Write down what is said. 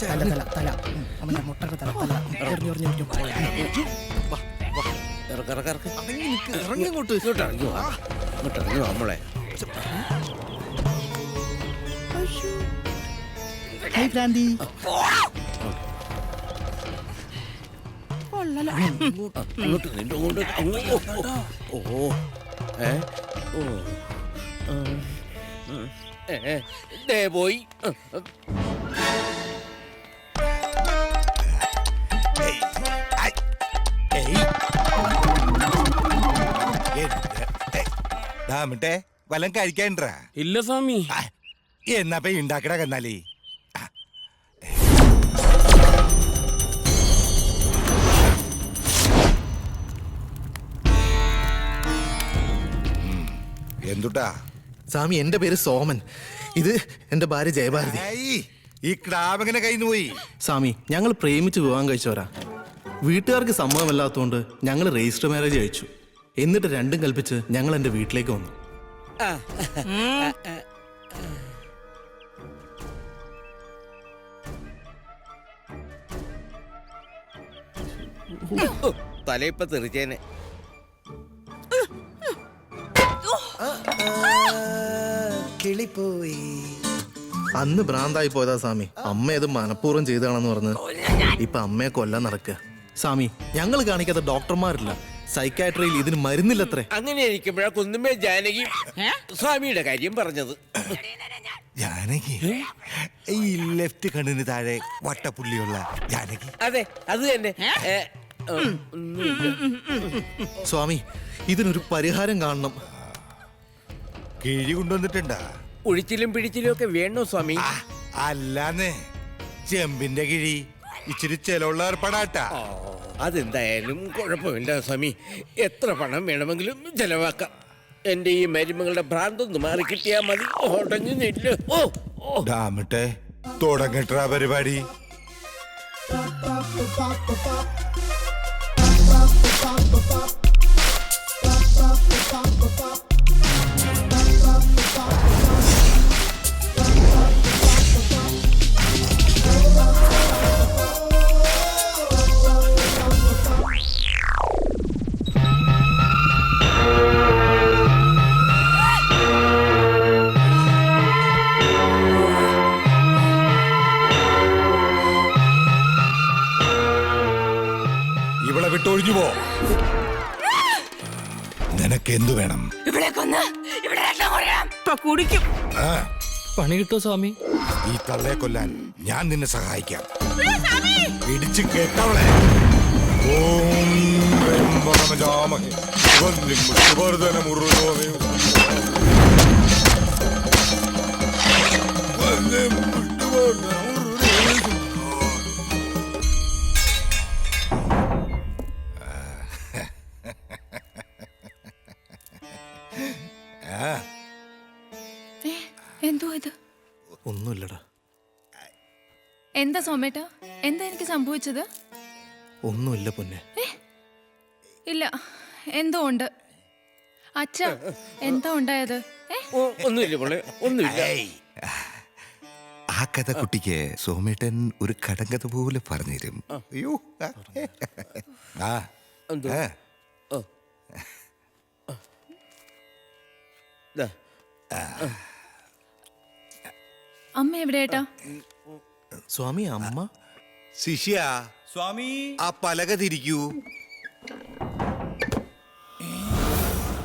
തല തല തല. അവന്റെ മുട്ടയുടെ തല തല. എറിഞ്ഞു എറിഞ്ഞു എറിഞ്ഞു നിക്ക്, ഇങ്ങോട്ട്. ഇറങ്ങി വാ ഇങ്ങോട്ട്. ഇറങ്ങി വാ. നമ്മളെ ഹൈ ഭ്രാന്തി. അങ്ങോട്ട് നിന്റെ കൊണ്ട് ഓ ഏ? ഓ. പോയി. ഡാമിട്ടെ വല്ലം കഴിക്കാൻട്രാ ഇല്ല സ്വാമി. എന്നാ പോയി ഉണ്ടാക്കട കന്നാലേ. എന്തുട്ടാ? സ്വാമി എന്റെ പേര് സോമൻ. ഇത് എന്റെ ഭാര്യ ജയഭാരതി. ഈ എങ്ങനെ കയ്യിൽ പോയി. സ്വാമി ഞങ്ങൾ പ്രേമിച്ച് വിവാഹം കഴിച്ചവരാ. വീട്ടുകാർക്ക് സമ്മതമല്ലാത്തതുകൊണ്ട് ഞങ്ങൾ രജിസ്റ്റർ മാരേജ് കഴിച്ചു. എന്നിട്ട് രണ്ടും കൽപ്പിച്ച് ഞങ്ങൾ എന്റെ വീട്ടിലേക്ക് വന്നു. തലയിപ്പ തെറിച്ചേനെ. കിളിപ്പോയി. അന്ന് ഭ്രാന്തായി പോയതാ സ്വാമി. അമ്മ അത് മനഃപൂർവം ചെയ്തതാണെന്ന് പറഞ്ഞ്. ഇപ്പൊ അമ്മയെ കൊല്ലാൻ നടക്കുക സ്വാമി ഞങ്ങൾ കാണിക്കാത്ത ഡോക്ടർമാരില്ല. സൈക്കാട്രിയിൽ ഇതിന് മരുന്നില്ലത്രേ. അങ്ങനെ ഇരിക്കുമ്പോഴാ കുന്നുമേ ജാനകി സ്വാമിയുടെ കാര്യം പറഞ്ഞത്. ജാനകി? ഈ ലെഫ്റ്റ് കണ്ണിന് താഴെ വട്ടപ്പുള്ളിയുള്ള ജാനകി. അതെ അത് തന്നെ. സ്വാമി ഇതിനൊരു പരിഹാരം കാണണം. കിഴി കൊണ്ടുവന്നിട്ടുണ്ടാ. ഉഴിച്ചിലും പിഴിച്ചിലും ഒക്കെ വേണോ സ്വാമി? ആ, അല്ലാന്ന്. ചെമ്പിന്റെ കിഴി. ഇച്ചിരി ചെലവുള്ള ഏർപ്പാടാട്ടാ. അതെന്തായാലും കുഴപ്പമില്ല സ്വാമി. എത്ര പണം വേണമെങ്കിലും ചെലവാക്കാം. എന്റെ ഈ മരുമകളുടെ ഭ്രാന്തൊന്ന് മാറി കിട്ടിയാ മതി. ഉടഞ്ഞു തുടങ്ങിട്ടാ ഓ ഓ. ഡാമിട്ടെ തുടങ്ങട്ടാ പരിപാടി. പോ നിനക്ക് എന്തു വേണം? ഇവിടെ കൊന്ന് ഇവിടെ രക്തം കുടിക്കണം ഇപ്പൊ കുടിക്കും. ആ, പണി കിട്ടോ സ്വാമി? ഈ തള്ളയെ കൊല്ലാൻ ഞാൻ നിന്നെ സഹായിക്കാം. ഇടിച്ച് കേട്ടവളെ. ഓം വിഷ്ണുവർദ്ധനമുരുലോമേ. ഒന്നുമില്ലടാ. എന്താ സോമേട്ട എന്താ എനിക്ക് സംഭവിച്ചത്? ഒന്നുമില്ല പൊന്നെ. ഇല്ല എന്തോ ഉണ്ട്? അച്ഛ എന്താ ഉണ്ടായത്? ഒന്നുമില്ല മോളെ ഒന്നുമില്ല. ആ കഥ കുട്ടിക്ക് സോമേട്ടൻ ഒരു കടങ്കഥ പോലെ പറഞ്ഞുതരും അയ്യോ ആ? ആ. അമ്മ എവിടെയാട്ടാ? സ്വാമി അമ്മ. ശിഷ്യ സ്വാമി. ആ പലക തിരിക്കൂ.